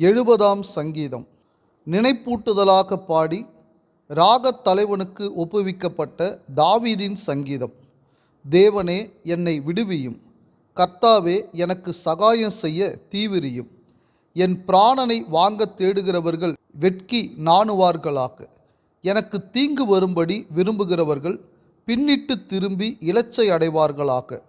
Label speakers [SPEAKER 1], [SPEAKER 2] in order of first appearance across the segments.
[SPEAKER 1] எழுபதாம் சங்கீதம். நினைப்பூட்டுதலாக பாடி ராகத் தலைவனுக்கு ஒப்புவிக்கப்பட்ட தாவீதின் சங்கீதம். தேவனே என்னை விடுவியும். கர்த்தாவே எனக்கு சகாயம் செய்ய தீவிரியும். என் பிராணனை வாங்க தேடுகிறவர்கள் வெட்கி நாணுவார்களாக. எனக்கு தீங்கு வரும்படி விரும்புகிறவர்கள் பின்னிட்டு திரும்பி இலச்சை அடைவார்களாக.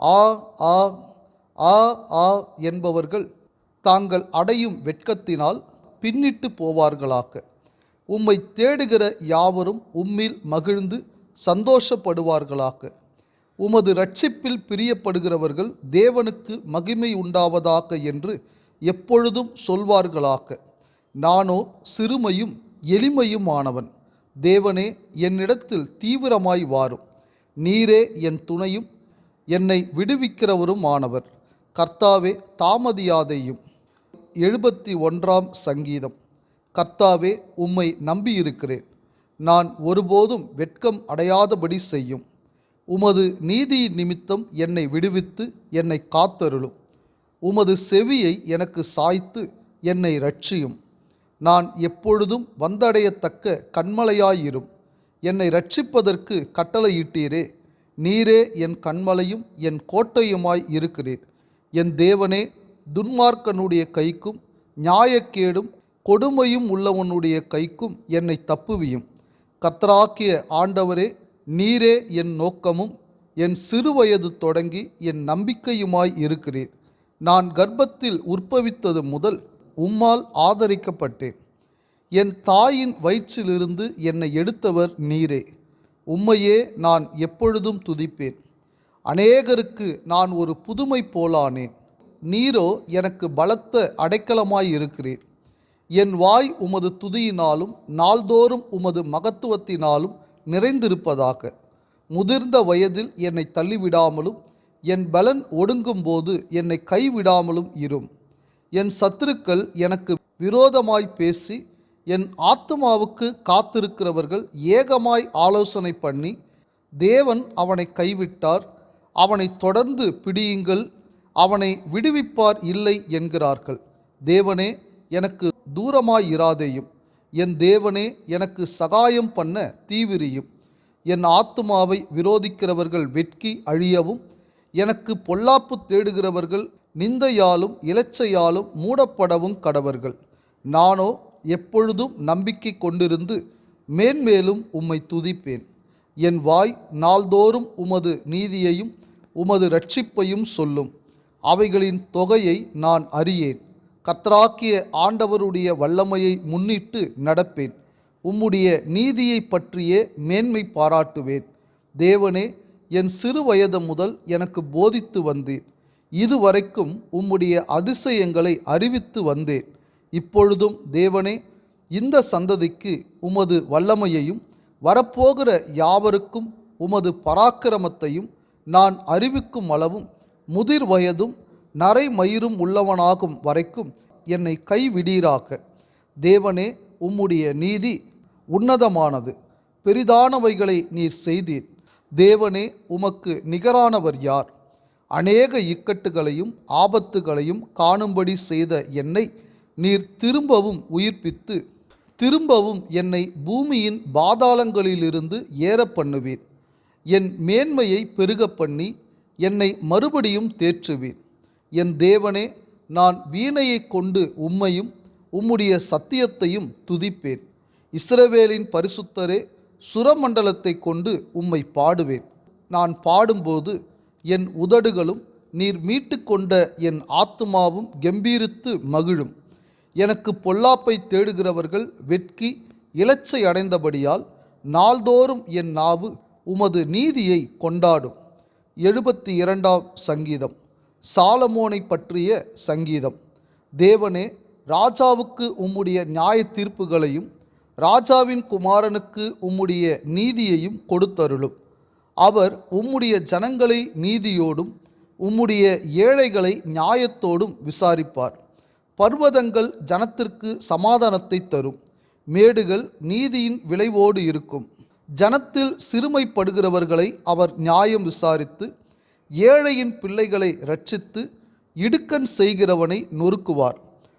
[SPEAKER 1] ஆ ஆ ஆ ஆ என்பவர்கள் தாங்கள் அடையும் வெட்கத்தினால் பின்னிட்டு போவார்களாக. உம்மை தேடுகிற யாவரும் உம்மில் மகிழ்ந்து சந்தோஷப்படுவார்களாக. உமது ரட்சிப்பில் பிரியப்படுகிறவர்கள் தேவனுக்கு மகிமை உண்டாவதாக என்று எப்பொழுதும் சொல்வார்களாக. நானோ சிறுமையும் எளிமையுமானவன். தேவனே என்னிடத்தில் தீவிரமாய் வாரும். நீரே என் துணையும் என்னை விடுவிக்கிறவரும் ஆனவர் கர்த்தாவே தாமதியாதையும். எழுபத்தி ஒன்றாம் சங்கீதம். கர்த்தாவே உம்மை நம்பியிருக்கிறேன். நான் ஒருபோதும் வெட்கம் அடையாதபடி செய்யும். உமது நீதியின் நிமித்தம் என்னை விடுவித்து என்னை காத்தருளும். உமது செவியை எனக்கு சாய்த்து என்னை ரட்சியும் நான் எப்பொழுதும் வந்தடையத்தக்க கண்மலையாயிரும் என்னை ரட்சிப்பதற்கு கட்டளையிட்டீரே. நீரே என் கண்மலையும் என் கோட்டையுமாய் இருக்கிறீர். என் தேவனே துன்மார்க்கனுடைய கைக்கும் நியாயக்கேடும் கொடுமையும் உள்ளவனுடைய கைக்கும் என்னை தப்புவியும். கத்தராக்கிய ஆண்டவரே நீரே என் நோக்கமும் என் சிறுவயது தொடங்கி என் நம்பிக்கையுமாய் இருக்கிறீர். நான் கர்ப்பத்தில் உற்பவித்தது முதல் உம்மால் ஆதரிக்கப்பட்டேன். என் தாயின் வயிற்றிலிருந்து என்னை எடுத்தவர் நீரே. உம்மையே நான் எப்பொழுதும் துதிப்பேன். அநேகருக்கு நான் ஒரு புதுமை போலானேன். நீரோ எனக்கு பலத்த அடைக்கலமாய் இருக்கிறீர். என் வாய் உமது துதியினாலும் நாள்தோறும் உமது மகத்துவத்தினாலும் நிறைந்திருப்பதாக. முதிர்ந்த வயதில் என்னை தள்ளிவிடாமலும் என் பலன் ஒடுங்கும்போது என்னை கைவிடாமலும் இரும். என் சத்துருக்கள் எனக்கு விரோதமாய் பேசி என் ஆத்துமாவுக்கு காத்திருக்கிறவர்கள் ஏகமாய் ஆலோசனை பண்ணி தேவன் அவனை கைவிட்டார். அவனை தொடர்ந்து பிடியுங்கள் அவனை விடுவிப்பார் இல்லை என்கிறார்கள். தேவனே எனக்கு தூரமாயிராதேயும். என் தேவனே எனக்கு சகாயம் பண்ண தீவிரியும். என் ஆத்துமாவை விரோதிக்கிறவர்கள் வெட்கி அழியவும் எனக்கு பொல்லாப்பு தேடுகிறவர்கள் நிந்தையாலும் இலச்சையாலும் மூடப்படவும் கடவர்கள். நானோ எப்பொழுதும் நம்பிக்கை கொண்டிருந்து மேன்மேலும் உம்மை துதிப்பேன். என் வாய் நாள்தோறும் உமது நீதியையும் உமது ரட்சிப்பையும் சொல்லும். அவைகளின் தொகையை நான் அறியேன். கத்ராக்கிய ஆண்டவருடைய வல்லமையை முன்னிட்டு நடப்பேன். உம்முடைய நீதியை பற்றியே மேன்மை பாராட்டுவேன். தேவனே என் சிறு வயது முதல் எனக்கு போதித்து வந்தீர். இதுவரைக்கும் உம்முடைய அதிசயங்களை அறிவித்து வந்தேன். இப்பொழுதும் தேவனே இந்த சந்ததிக்கு உமது வல்லமையையும் வரப்போகிற யாவருக்கும் உமது பராக்கிரமத்தையும் நான் அறிவிக்கும் அளவும் முதிர் வயதும் நரைமயிரும் உள்ளவனாகும் வரைக்கும் என்னை கைவிடீராக தேவனே உம்முடைய நீதி உன்னதமானது. பெரிதானவைகளை நீர் செய்தீர். தேவனே உமக்கு நிகரானவர் யார்? அநேக இக்கட்டுகளையும் ஆபத்துகளையும் காணும்படி செய்த என்னை நீர் திரும்பவும் உயிர்ப்பித்து திரும்பவும் என்னை பூமியின் பாதாளங்களிலிருந்து ஏற பண்ணுவீர் என் மேன்மையை பெருக பண்ணி என்னை மறுபடியும் தேற்றுவீர். என் தேவனே நான் வீணையை கொண்டு உம்மையும் உம்முடைய சத்தியத்தையும் துதிப்பேன். இஸ்ரவேலின் பரிசுத்தரே சுரமண்டலத்தை கொண்டு உம்மை பாடுவேன். நான் பாடும்போது என் உதடுகளும் நீர் மீட்டுக்கொண்ட என் ஆத்துமாவும் கம்பீரித்து மகிழும். எனக்கு பொல்லாப்பை தேடுகிறவர்கள் வெட்கி இலச்சை அடைந்தபடியால் நாள்தோறும் என் நாவு உமது நீதியை கொண்டாடும். எழுபத்தி இரண்டாம் சங்கீதம். சாலமோனை பற்றிய சங்கீதம். தேவனே ராஜாவுக்கு உம்முடைய நியாய தீர்ப்புகளையும் ராஜாவின் குமாரனுக்கு உம்முடைய நீதியையும் கொடுத்தருளும். அவர் உம்முடைய ஜனங்களை நீதியோடும் உம்முடைய ஏழைகளை நியாயத்தோடும் விசாரிப்பார். பர்வதங்கள் ஜனத்திற்கு சமாதானத்தை தரும். மேடுகள் நீதியின் விளைவோடு இருக்கும். ஜனத்தில் சிறுமைப்படுகிறவர்களை அவர் நியாயம் விசாரித்து ஏழையின் பிள்ளைகளை ரட்சித்து இடுக்கண் செய்கிறவனை நொறுக்குவார்.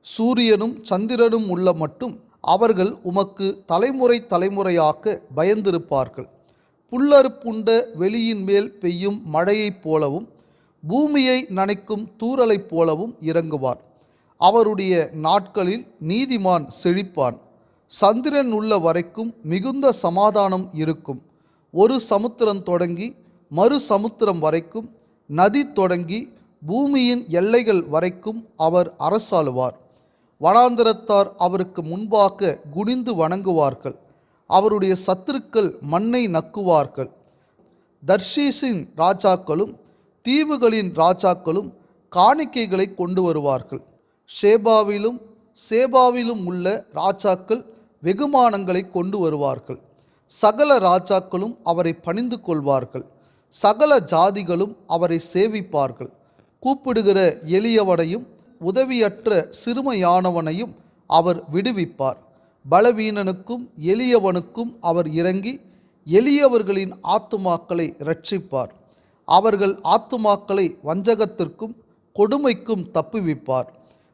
[SPEAKER 1] சூரியனும் சந்திரனும் உள்ள மட்டும் அவர்கள் உமக்கு தலைமுறை தலைமுறையாக பயந்திருப்பார்கள். புல்லறுப்புண்ட வெளியின் மேல் பெய்யும் மழையைப் போலவும் பூமியை நனைக்கும் தூறலைப் போலவும் இறங்குவார். அவருடைய நாட்களில் நீதிமான் செழிப்பான். சந்திரன் உள்ள வரைக்கும் மிகுந்த சமாதானம் இருக்கும். ஒரு சமுத்திரம் தொடங்கி மறு சமுத்திரம் வரைக்கும் நதி தொடங்கி பூமியின் எல்லைகள் வரைக்கும் அவர் அரசாளுவார். வனாந்தரத்தார் அவருக்கு முன்பாக குனிந்து வணங்குவார்கள். அவருடைய சத்துருக்கள் மண்ணை நக்குவார்கள். தர்ஷீஸின் ராஜாக்களும் தீவுகளின் ராஜாக்களும் காணிக்கைகளை கொண்டு வருவார்கள். ஷேபாவிலும் சேபாவிலும் உள்ள ராஜாக்கள் வெகுமானங்களை கொண்டு வருவார்கள். சகல ராஜாக்களும் அவரை பணிந்து கொள்வார்கள். சகல ஜாதிகளும் அவரை சேவிப்பார்கள். கூப்பிடுகிற எளியவனையும் உதவியற்ற சிறுமையானவனையும் அவர் விடுவிப்பார். பலவீனனுக்கும் எளியவனுக்கும் அவர் இறங்கி எளியவர்களின் ஆத்துமாக்களை இரட்சிப்பார். அவர்கள் ஆத்துமாக்களை வஞ்சகத்திற்கும் கொடுமைக்கும் தப்புவிப்பார்.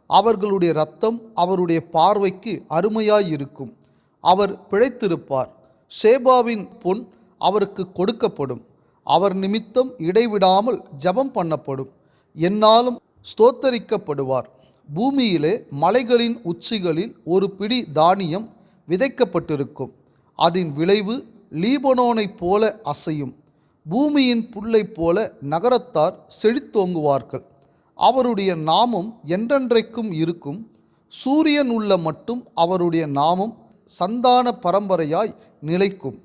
[SPEAKER 1] அவர்களுடைய இரத்தம் அவருடைய பார்வைக்கு அருமையாயிருக்கும். அவர் பிழைத்திருப்பார். ஷேபாவின் பொன் அவருக்கு கொடுக்கப்படும். அவர் நிமித்தம் இடைவிடாமல் ஜெபம் பண்ணப்படும். என்னாலும் ஸ்தோத்தரிக்கப்படுவார். பூமியிலே மலைகளின் உச்சிகளில் ஒரு பிடி தானியம் விதைக்கப்பட்டிருக்கும். அதன் விளைவு லீபனோனைப் போல அசையும். பூமியின் புல்லைப் போல நகரத்தார் செழித்தோங்குவார்கள். அவருடைய நாமம் என்றென்றைக்கும் இருக்கும். சூரியன் உள்ள மட்டும் அவருடைய நாமம் சந்தான பரம்பரையாய் நிலைக்கும்.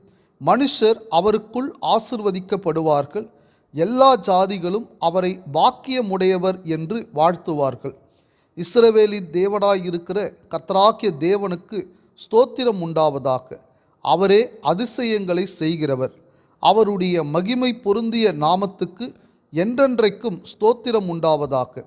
[SPEAKER 1] மனுஷர் அவருக்குள் ஆசிர்வதிக்கப்படுவார்கள். எல்லா ஜாதிகளும் அவரை பாக்கியமுடையவர் என்று வாழ்த்துவார்கள். இஸ்ரவேலின் தேவனாயிருக்கிற கத்தராக்கிய தேவனுக்கு ஸ்தோத்திரம் உண்டாவதாக. அவரே அதிசயங்களை செய்கிறவர். அவருடைய மகிமை பொருந்திய நாமத்துக்கு என்றென்றைக்கும் ஸ்தோத்திரம் உண்டாவதாக.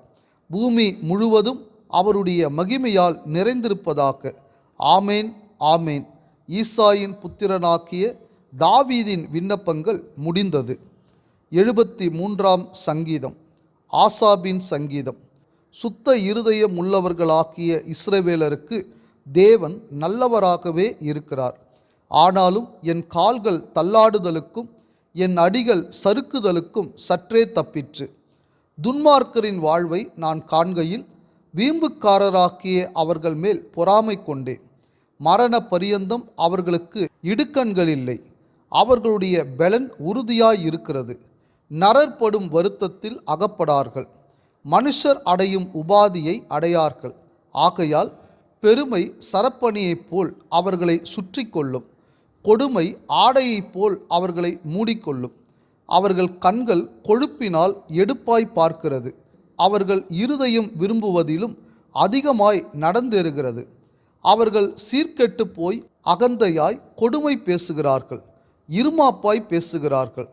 [SPEAKER 1] பூமி முழுவதும் அவருடைய மகிமையால் நிறைந்திருப்பதாக. ஆமேன் ஆமேன். ஈசாயின் புத்திரனாக்கிய தாவீதின் விண்ணப்பங்கள் முடிந்தது. எழுபத்தி மூன்றாம் சங்கீதம். ஆசாபின் சங்கீதம். சுத்த இருதயம் உள்ளவர்களாக்கிய இஸ்ரவேலருக்கு தேவன் நல்லவராகவே இருக்கிறார். ஆனாலும் என் கால்கள் தள்ளாடுதலுக்கும் என் அடிகள் சறுக்குதலுக்கும் சற்றே தப்பிற்று. துன்மார்க்கரின் வாழ்வை நான் காண்கையில் வீம்புக்காரராக்கிய அவர்கள் மேல் பொறாமை கொண்டேன். மரண பரியந்தம் அவர்களுக்கு இடுக்கண்கள் இல்லை. அவர்களுடைய பெலன் உறுதியாயிருக்கிறது. நரற்படும் வருத்தத்தில் அகப்படார்கள். மனுஷர் அடையும் உபாதியை அடையார்கள். ஆகையால் பெருமை சரப்பணியைப் போல் அவர்களை சுற்றி கொள்ளும் கொடுமை ஆடையைப் போல் அவர்களை மூடிக்கொள்ளும். அவர்கள் கண்கள் கொழுப்பினால் எடுப்பாய் பார்க்கிறது. அவர்கள் இருதயம் விரும்புவதிலும் அதிகமாய் நடந்தேறுகிறது. அவர்கள் சீர்கெட்டு போய் அகந்தையாய் கொடுமை பேசுகிறார்கள் இருமாப்பாய் பேசுகிறார்கள்.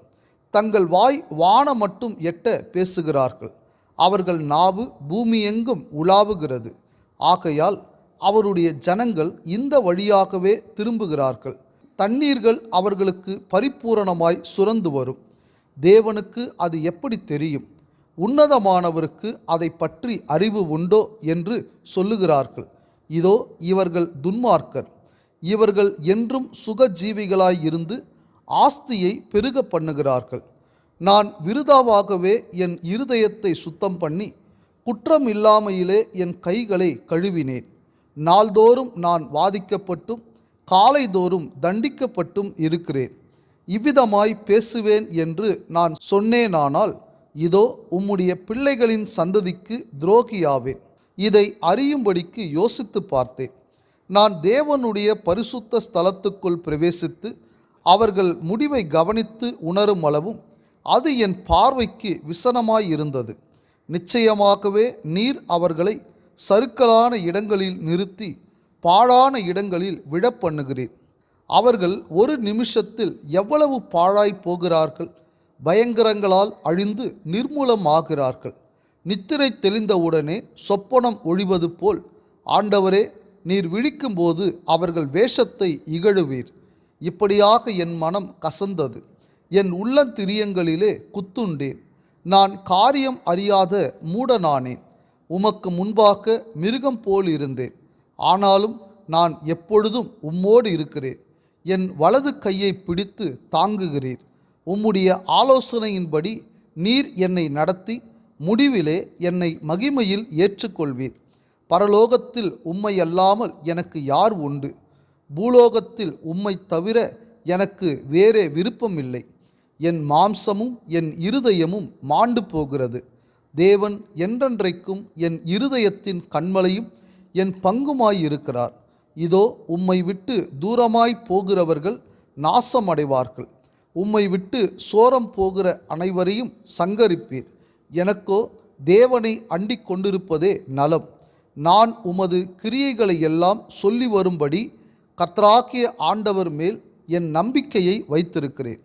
[SPEAKER 1] தங்கள் வாய் வான மட்டும் எட்ட பேசுகிறார்கள். அவர்கள் நாவு பூமியெங்கும் உலாவுகிறது. ஆகையால் அவருடைய ஜனங்கள் இந்த வழியாகவே திரும்புகிறார்கள். தண்ணீர்கள் அவர்களுக்கு பரிபூரணமாய் சுரந்து வரும். தேவனுக்கு அது எப்படி தெரியும்? உன்னதமானவருக்கு அதை பற்றி அறிவு உண்டோ என்று சொல்லுகிறார்கள். இதோ இவர்கள் துன்மார்க்கர். இவர்கள் என்றும் சுகஜீவிகளாயிருந்து ஆஸ்தியை பெருக பண்ணுகிறார்கள். நான் விருதாவாகவே என் இருதயத்தை சுத்தம் பண்ணி குற்றம் இல்லாமையிலே என் கைகளை கழுவினேன். நாள்தோறும் நான் வாதிக்கப்பட்டும் காலைதோறும் தண்டிக்கப்பட்டும் இருக்கிறேன். இவ்விதமாய் பேசுவேன் என்று நான் சொன்னேனானால் இதோ உம்முடைய பிள்ளைகளின் சந்ததிக்கு துரோகியாவேன். இதை அறியும்படிக்கு யோசித்து பார்த்தேன். நான் தேவனுடைய பரிசுத்த ஸ்தலத்துக்குள் பிரவேசித்து அவர்கள் முடிவை கவனித்து உணரும் அளவும் அது என் பார்வைக்கு விசனமாயிருந்தது. நிச்சயமாகவே நீர் அவர்களை சருக்கலான இடங்களில் நிறுத்தி பாழான இடங்களில் விழப்பண்ணுகிறீர் அவர்கள் ஒரு நிமிஷத்தில் எவ்வளவு பாழாய் போகிறார்கள்? பயங்கரங்களால் அழிந்து நிர்மூலமாகிறார்கள். நித்திரை தெளிந்தவுடனே சொப்பனம் ஒழிவது போல் ஆண்டவரே நீர் விழிக்கும்போது அவர்கள் வேஷத்தை இகழுவீர். இப்படியாக என் மனம் கசந்தது. என் உள்ளந்திரியங்களிலே குத்துண்டேன். நான் காரியம் அறியாத மூடனானேன். உமக்கு முன்பாக மிருகம் போல் இருந்தேன். ஆனாலும் நான் எப்பொழுதும் உம்மோடு இருக்கிறேன். என் வலது கையை பிடித்து தாங்குகிறீர். உம்முடைய ஆலோசனையின்படி நீர் என்னை நடத்தி முடிவிலே என்னை மகிமையில் ஏற்றுக்கொள்வீர். பரலோகத்தில் உம்மை அல்லாமல் எனக்கு யார் உண்டு? பூலோகத்தில் உம்மை தவிர எனக்கு வேறே விருப்பமில்லை. என் மாம்சமும் என் இருதயமும் மாண்டு போகிறது. தேவன் என்றென்றைக்கும் என் இருதயத்தின் கண்மலையும் என் பங்குமாயிருக்கிறார். இதோ உம்மை விட்டு தூரமாய் போகிறவர்கள் நாசமடைவார்கள். உம்மை விட்டு சோரம் போகிற அனைவரையும் சங்கரிப்பீர். எனக்கோ தேவனை அண்டிக் கொண்டிருப்பதே நலம். நான் உமது கிரியைகளை எல்லாம் சொல்லி வரும்படி கத்ராக்கிய ஆண்டவர் மேல் என் நம்பிக்கையை வைத்திருக்கிறேன்.